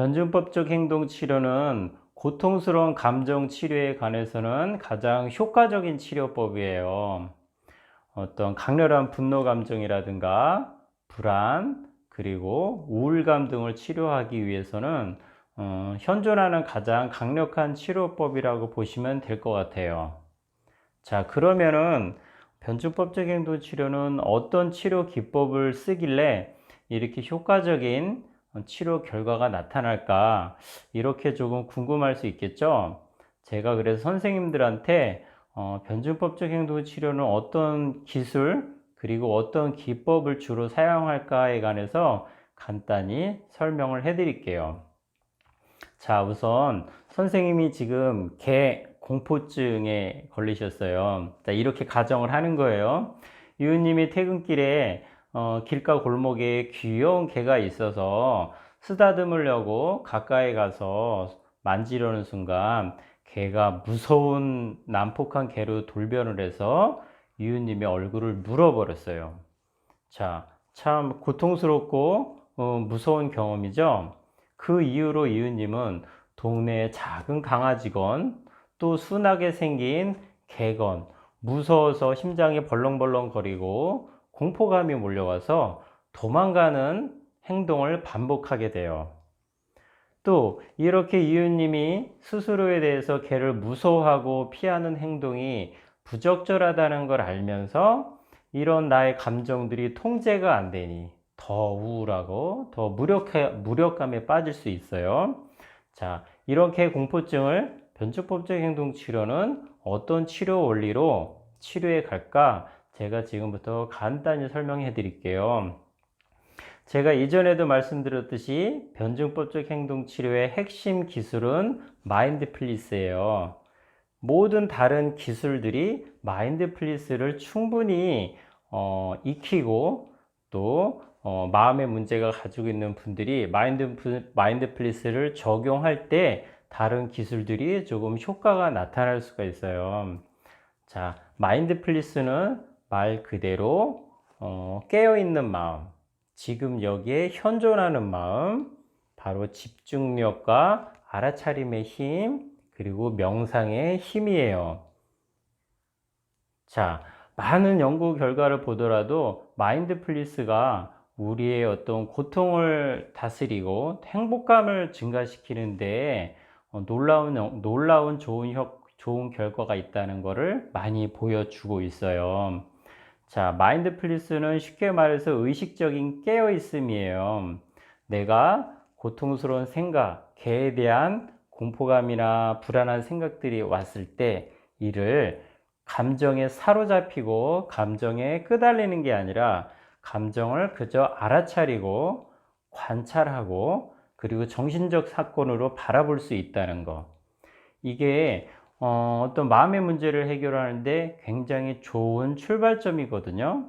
변증법적 행동 치료는 고통스러운 감정 치료에 관해서는 가장 효과적인 치료법이에요. 어떤 강렬한 분노 감정이라든가 불안, 그리고 우울감 등을 치료하기 위해서는 어, 현존하는 가장 강력한 치료법이라고 보시면 될 것 같아요. 자, 그러면은 변증법적 행동 치료는 어떤 치료 기법을 쓰길래 이렇게 효과적인 치료 결과가 나타날까? 이렇게 조금 궁금할 수 있겠죠? 제가 그래서 선생님들한테 어, 변증법적 행동 치료는 어떤 기술 그리고 어떤 기법을 주로 사용할까에 관해서 간단히 설명을 해 드릴게요. 자, 우선 선생님이 지금 개 공포증에 걸리셨어요. 자, 이렇게 가정을 하는 거예요. 이웃님이 퇴근길에 어, 길가 골목에 귀여운 개가 있어서 쓰다듬으려고 가까이 가서 만지려는 순간 개가 무서운 난폭한 개로 돌변을 해서 이웃님의 얼굴을 물어버렸어요. 자, 참 고통스럽고 어, 무서운 경험이죠. 그 이후로 이웃님은 동네의 작은 강아지건 또 순하게 생긴 개건 무서워서 심장이 벌렁벌렁 거리고 공포감이 몰려와서 도망가는 행동을 반복하게 돼요. 또 이렇게 이웃님이 스스로에 대해서 개를 무서워하고 피하는 행동이 부적절하다는 걸 알면서 이런 나의 감정들이 통제가 안 되니 더 우울하고 더 무력, 무력감에 빠질 수 있어요. 자, 이렇게 공포증을 변주법적 행동 치료는 어떤 치료 원리로 치료해 갈까? 제가 지금부터 간단히 설명해 드릴게요. 제가 이전에도 말씀드렸듯이 변증법적 행동 치료의 핵심 기술은 마인드플리스예요. 모든 다른 기술들이 마인드플리스를 충분히 어, 익히고 또 어, 마음의 문제가 가지고 있는 분들이 마인드, 마인드플리스를 적용할 때 다른 기술들이 조금 효과가 나타날 수가 있어요. 자, 마인드플리스는 말 그대로 어, 깨어있는 마음, 지금 여기에 현존하는 마음, 바로 집중력과 알아차림의 힘, 그리고 명상의 힘이에요. 자, 많은 연구 결과를 보더라도 마인드플리스가 우리의 어떤 고통을 다스리고 행복감을 증가시키는데 어, 놀라운, 놀라운 좋은, 좋은 결과가 있다는 것을 많이 보여주고 있어요. 자, 마인드플리스는 쉽게 말해서 의식적인 깨어있음이에요. 내가 고통스러운 생각, 개에 대한 공포감이나 불안한 생각들이 왔을 때 이를 감정에 사로잡히고 감정에 끄달리는 게 아니라 감정을 그저 알아차리고 관찰하고 그리고 정신적 사건으로 바라볼 수 있다는 것. 이게 어, 어떤 마음의 문제를 해결하는데 굉장히 좋은 출발점이거든요.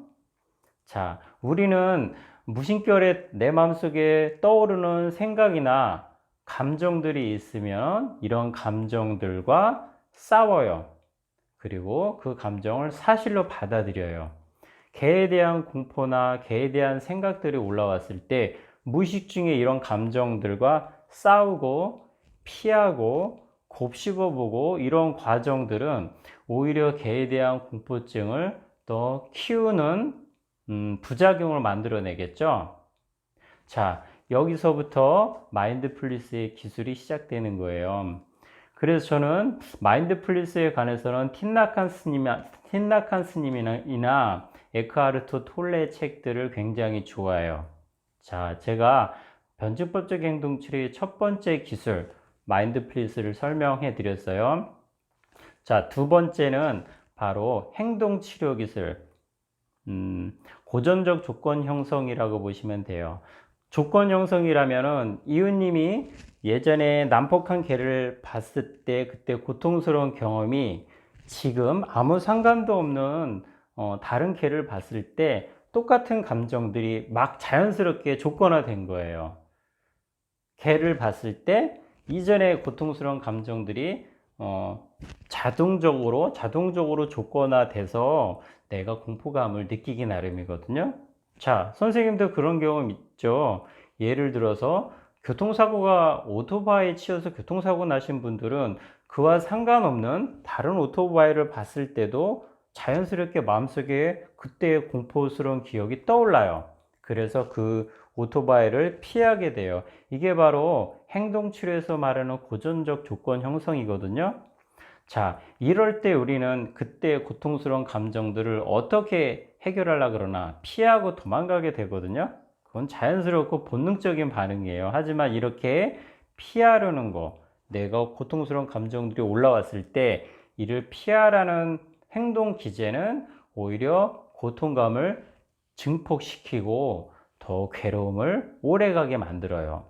자, 우리는 무심결에 내 마음속에 떠오르는 생각이나 감정들이 있으면 이런 감정들과 싸워요. 그리고 그 감정을 사실로 받아들여요. 개에 대한 공포나 개에 대한 생각들이 올라왔을 때 무의식 중에 이런 감정들과 싸우고 피하고 곱씹어 보고 이런 과정들은 오히려 개에 대한 공포증을 더 키우는 음, 부작용을 만들어내겠죠. 자, 여기서부터 마인드플리스의 기술이 시작되는 거예요. 그래서 저는 마인드플리스에 관해서는 틴나칸 스님, 틴나칸 스님이나 에크하르트 톨레의 책들을 굉장히 좋아해요. 자, 제가 변증법적 행동 치료의 첫 번째 기술, 마인드플리스를 설명해 드렸어요. 자, 두 번째는 바로 행동 치료 기술. 음, 고전적 조건 형성이라고 보시면 돼요. 조건 형성이라면은 이웃님이 예전에 난폭한 개를 봤을 때 그때 고통스러운 경험이 지금 아무 상관도 없는 어, 다른 개를 봤을 때 똑같은 감정들이 막 자연스럽게 조건화된 거예요. 개를 봤을 때 이전의 고통스러운 감정들이 어, 자동적으로 자동적으로 조건화돼서 내가 공포감을 느끼기 나름이거든요. 자, 선생님도 그런 경험 있죠. 예를 들어서 교통사고가 오토바이에 치여서 교통사고 나신 분들은 그와 상관없는 다른 오토바이를 봤을 때도 자연스럽게 마음속에 그때의 공포스러운 기억이 떠올라요. 그래서 그 오토바이를 피하게 돼요. 이게 바로 행동치료에서 말하는 고전적 조건 형성이거든요. 자, 이럴 때 우리는 그때 고통스러운 감정들을 어떻게 해결하려 그러나 피하고 도망가게 되거든요. 그건 자연스럽고 본능적인 반응이에요. 하지만 이렇게 피하려는 거, 내가 고통스러운 감정들이 올라왔을 때 이를 피하라는 행동 기제는 오히려 고통감을 증폭시키고 더 괴로움을 오래가게 만들어요.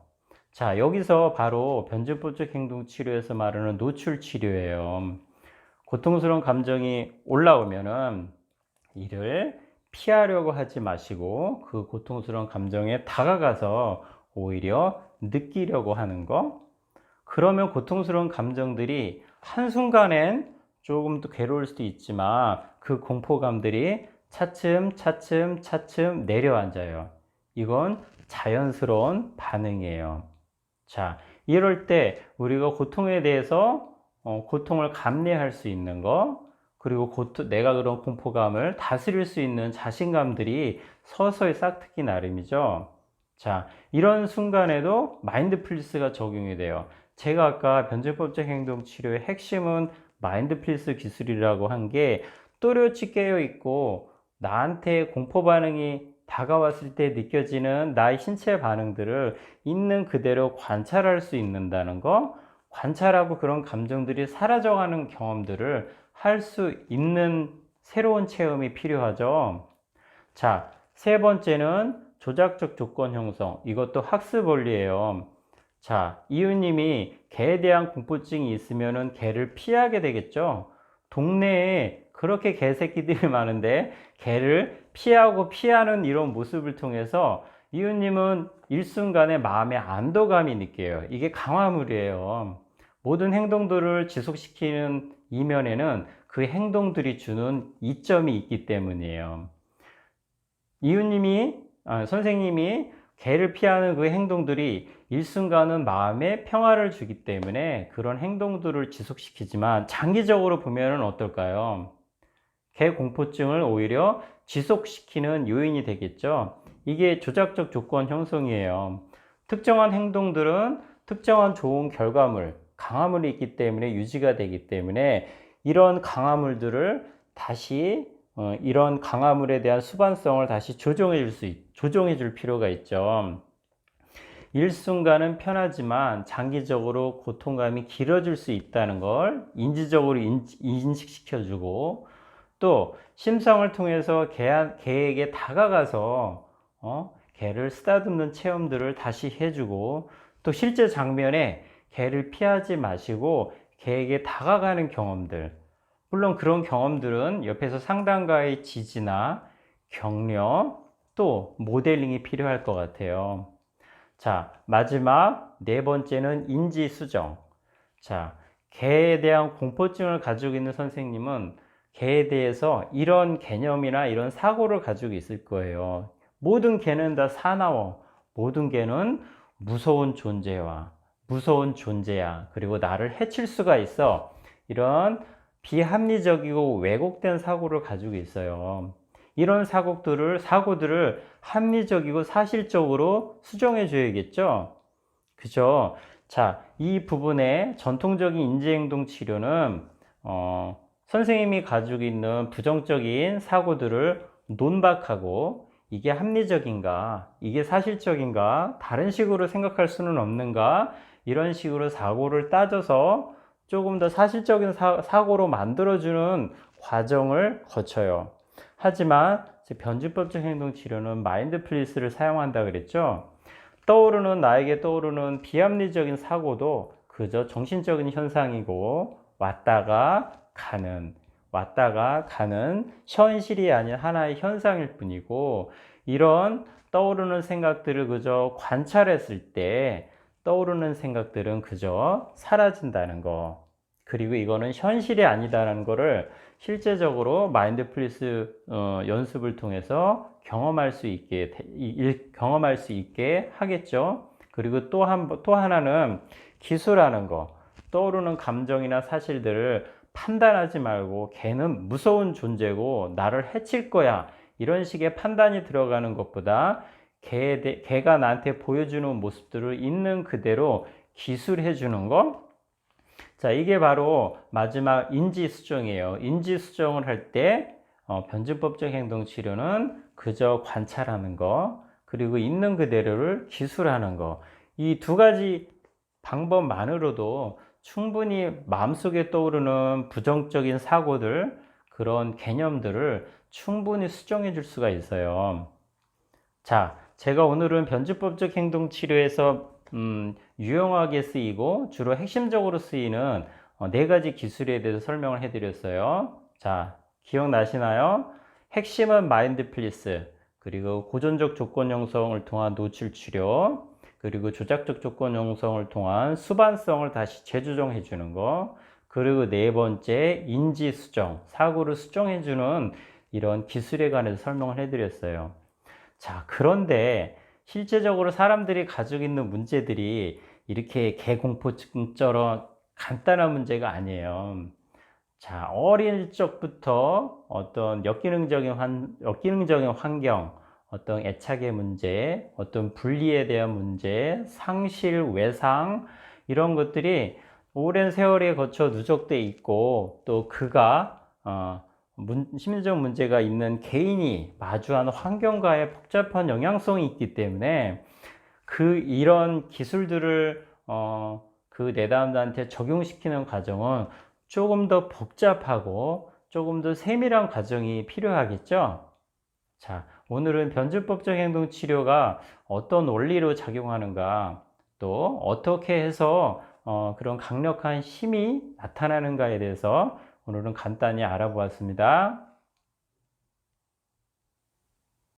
자, 여기서 바로 변증법적 행동 치료에서 말하는 노출 치료예요. 고통스러운 감정이 올라오면은 이를 피하려고 하지 마시고 그 고통스러운 감정에 다가가서 오히려 느끼려고 하는 거. 그러면 고통스러운 감정들이 한순간엔 조금 더 괴로울 수도 있지만 그 공포감들이 차츰 차츰 차츰 내려앉아요. 이건 자연스러운 반응이에요. 자, 이럴 때 우리가 고통에 대해서 어, 고통을 감내할 수 있는 거, 그리고 고통, 내가 그런 공포감을 다스릴 수 있는 자신감들이 서서히 싹트기 나름이죠. 자, 이런 순간에도 마인드플리스가 적용이 돼요. 제가 아까 변증법적 행동 치료의 핵심은 마인드플리스 기술이라고 한 게 또렷이 깨어 있고 나한테 공포 반응이 다가왔을 때 느껴지는 나의 신체 반응들을 있는 그대로 관찰할 수 있는다는 거, 관찰하고 그런 감정들이 사라져가는 경험들을 할 수 있는 새로운 체험이 필요하죠. 자, 세 번째는 조작적 조건 형성. 이것도 학습 원리예요. 자, 이유님이 개에 대한 공포증이 있으면은 개를 피하게 되겠죠. 동네에 그렇게 개 새끼들이 많은데 개를 피하고 피하는 이런 모습을 통해서 이웃님은 일순간에 마음의 안도감이 느껴요. 이게 강화물이에요. 모든 행동들을 지속시키는 이면에는 그 행동들이 주는 이점이 있기 때문이에요. 이웃님이, 아, 선생님이 개를 피하는 그 행동들이 일순간은 마음에 평화를 주기 때문에 그런 행동들을 지속시키지만 장기적으로 보면 어떨까요? 개 공포증을 오히려 지속시키는 요인이 되겠죠. 이게 조작적 조건 형성이에요. 특정한 행동들은 특정한 좋은 결과물, 강화물이 있기 때문에 유지가 되기 때문에 이런 강화물들을 다시 어, 이런 강화물에 대한 수반성을 다시 조정해 줄 수, 조정해 줄 필요가 있죠. 일순간은 편하지만 장기적으로 고통감이 길어질 수 있다는 걸 인지적으로 인, 인식시켜주고 또 심성을 통해서 개, 개에게 다가가서 어, 개를 쓰다듬는 체험들을 다시 해주고 또 실제 장면에 개를 피하지 마시고 개에게 다가가는 경험들 물론 그런 경험들은 옆에서 상담가의 지지나 격려 또 모델링이 필요할 것 같아요. 자, 마지막 네 번째는 인지 수정. 자, 개에 대한 공포증을 가지고 있는 선생님은 개에 대해서 이런 개념이나 이런 사고를 가지고 있을 거예요. 모든 개는 다 사나워. 모든 개는 무서운 존재와 무서운 존재야. 그리고 나를 해칠 수가 있어. 이런 비합리적이고 왜곡된 사고를 가지고 있어요. 이런 사고들을, 사고들을 합리적이고 사실적으로 수정해 줘야겠죠? 그죠? 자, 이 부분에 전통적인 인지행동 치료는, 어, 선생님이 가지고 있는 부정적인 사고들을 논박하고 이게 합리적인가, 이게 사실적인가, 다른 식으로 생각할 수는 없는가, 이런 식으로 사고를 따져서 조금 더 사실적인 사, 고로 만들어주는 과정을 거쳐요. 하지만 변주법적 행동 치료는 마인드 플리스를 사용한다 그랬죠. 떠오르는 나에게 떠오르는 비합리적인 사고도 그저 정신적인 현상이고 왔다가 가는 왔다가 가는 현실이 아닌 하나의 현상일 뿐이고 이런 떠오르는 생각들을 그저 관찰했을 때 떠오르는 생각들은 그저 사라진다는 거. 그리고 이거는 현실이 아니다라는 거를 실제적으로 마인드플리스 어, 연습을 통해서 경험할 수 있게 경험할 수 있게 하겠죠. 그리고 또 한, 또 하나는 기술하는 거. 떠오르는 감정이나 사실들을 판단하지 말고 걔는 무서운 존재고 나를 해칠 거야. 이런 식의 판단이 들어가는 것보다 대- 걔가 나한테 보여주는 모습들을 있는 그대로 기술해 주는 거. 자, 이게 바로 마지막 인지 수정이에요. 인지 수정을 할때 어, 변증법적 행동 치료는 그저 관찰하는 거, 그리고 있는 그대로를 기술하는 거. 이 두 가지 방법만으로도 충분히 마음속에 떠오르는 부정적인 사고들, 그런 개념들을 충분히 수정해 줄 수가 있어요. 자, 제가 오늘은 변주법적 행동 치료에서 음, 유용하게 쓰이고 주로 핵심적으로 쓰이는 어, 네 가지 기술에 대해서 설명을 해드렸어요. 자, 기억나시나요? 핵심은 마인드 플리스, 그리고 고전적 조건 형성을 통한 노출 치료, 그리고 조작적 조건 형성을 통한 수반성을 다시 재조정해 주는 거, 그리고 네 번째 인지 수정, 사고를 수정해 주는 이런 기술에 관해서 설명을 해 드렸어요. 자, 그런데 실제적으로 사람들이 가지고 있는 문제들이 이렇게 개공포증처럼 간단한 문제가 아니에요. 자, 어릴 적부터 어떤 역기능적인 환, 역기능적인 환경, 어떤 애착의 문제, 어떤 분리에 대한 문제, 상실, 외상, 이런 것들이 오랜 세월에 거쳐 누적돼 있고, 또 그가, 어, 문, 심리적 문제가 있는 개인이 마주하는 환경과의 복잡한 영향성이 있기 때문에 그 이런 기술들을 어, 그 내담자한테 적용시키는 과정은 조금 더 복잡하고 조금 더 세밀한 과정이 필요하겠죠. 자, 오늘은 변주법적 행동 치료가 어떤 원리로 작용하는가, 또 어떻게 해서 어, 그런 강력한 힘이 나타나는가에 대해서 오늘은 간단히 알아보았습니다.